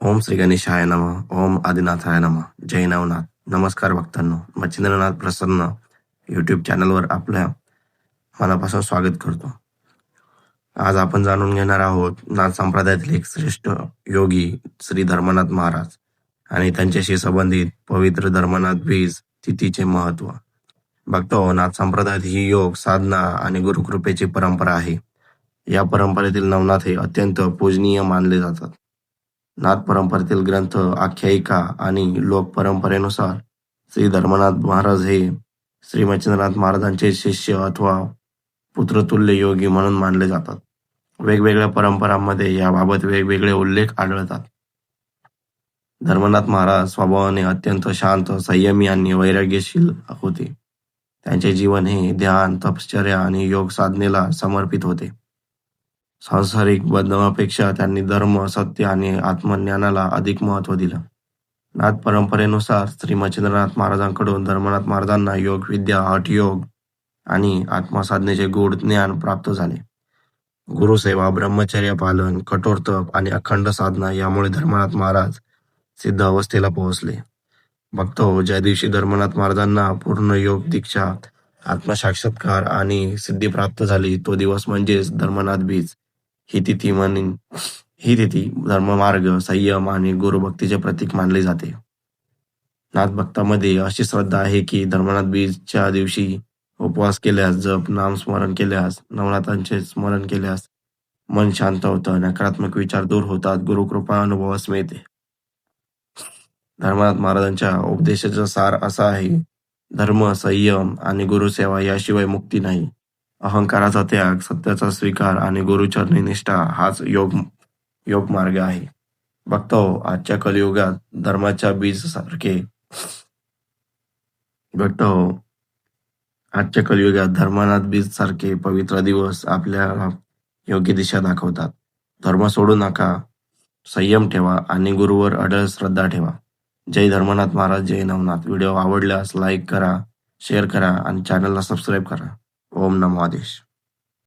ओम श्री गणेशाय नम ओम आदिनाथाय नम जय नवनाथ. नमस्कार भक्तांनो मच्छिंद्रनाथ प्रसन्न युट्यूब चॅनलवर आपल्या मनापासून स्वागत करतो. आज आपण जाणून घेणार आहोत नाथ संप्रदायातील एक श्रेष्ठ योगी श्री धर्मनाथ महाराज आणि त्यांच्याशी संबंधित पवित्र धर्मनाथ बीज तिथीचे महत्त्व. बघतो हो, नाथ संप्रदायात ही योग साधना आणि गुरुकृपेची परंपरा आहे. या परंपरेतील नवनाथ हे अत्यंत पूजनीय मानले जातात. नाथ परंपरेतील ग्रंथ आख्यायिका आणि लोक परंपरेनुसार श्री धर्मनाथ महाराज हे श्री मच्छिंद्रनाथ महाराजांचे शिष्य अथवा पुत्रतुल्य योगी म्हणून मानले जातात. वेगवेगळ्या परंपरांमध्ये याबाबत वेगवेगळे उल्लेख आढळतात. धर्मनाथ महाराज स्वभावाने अत्यंत शांत संयमी आणि वैराग्यशील होते. त्यांचे जीवन हे ध्यान तपश्चर्या आणि योग साधनेला समर्पित होते. सांसारिक बंधनापेक्षा त्यांनी धर्म सत्य आणि आत्मज्ञानाला अधिक महत्त्व दिलं. नाथ परंपरेनुसार श्री मच्छिंद्रनाथ महाराजांकडून धर्मनाथ महाराजांना योग विद्या हठयोग आणि आत्मसाधनेचे गूढ ज्ञान प्राप्त झाले. गुरुसेवा ब्रह्मचर्य पालन कठोर तप आणि अखंड साधना यामुळे धर्मनाथ महाराज सिद्ध अवस्थेला पोहोचले. भक्त हो, ज्या दिवशी धर्मनाथ महाराजांना पूर्ण योग दीक्षा आत्मसाक्षात्कार आणि सिद्धी प्राप्त झाली तो दिवस म्हणजेच धर्मनाथ बीज. ही तिथी म्हणून ही तिथी धर्ममार्ग संयम आणि गुरुभक्तीचे प्रतीक मानले जाते. नाथ भक्तामध्ये अशी श्रद्धा आहे की धर्मनाथ बीजच्या दिवशी उपवास केल्यास जप नाम स्मरण केल्यास नवनाथांचे स्मरण केल्यास मन शांत होतं नकारात्मक विचार दूर होतात गुरुकृपा अनुभवास मिळते. धर्मनाथ महाराजांच्या उपदेशाचा सार असा आहे धर्म संयम आणि गुरुसेवा याशिवाय मुक्ती नाही. अहंकाराचा त्याग सत्याचा स्वीकार आणि गुरुचरणी निष्ठा हाच योग योग मार्ग आहे. बघतो हो, आजच्या कलियुगात धर्माच्या बीज सारखे. बघतो हो, आजच्या कलियुगात धर्मनाथ बीज सारखे पवित्र दिवस आपल्याला योग्य दिशा दाखवतात. धर्म सोडू नका संयम ठेवा आणि गुरुवर अडळ श्रद्धा ठेवा. जय धर्मनाथ महाराज जय नवनाथ. व्हिडिओ आवडल्यास लाईक करा शेअर करा आणि चॅनलला सबस्क्राईब करा. ओम नमो आदेश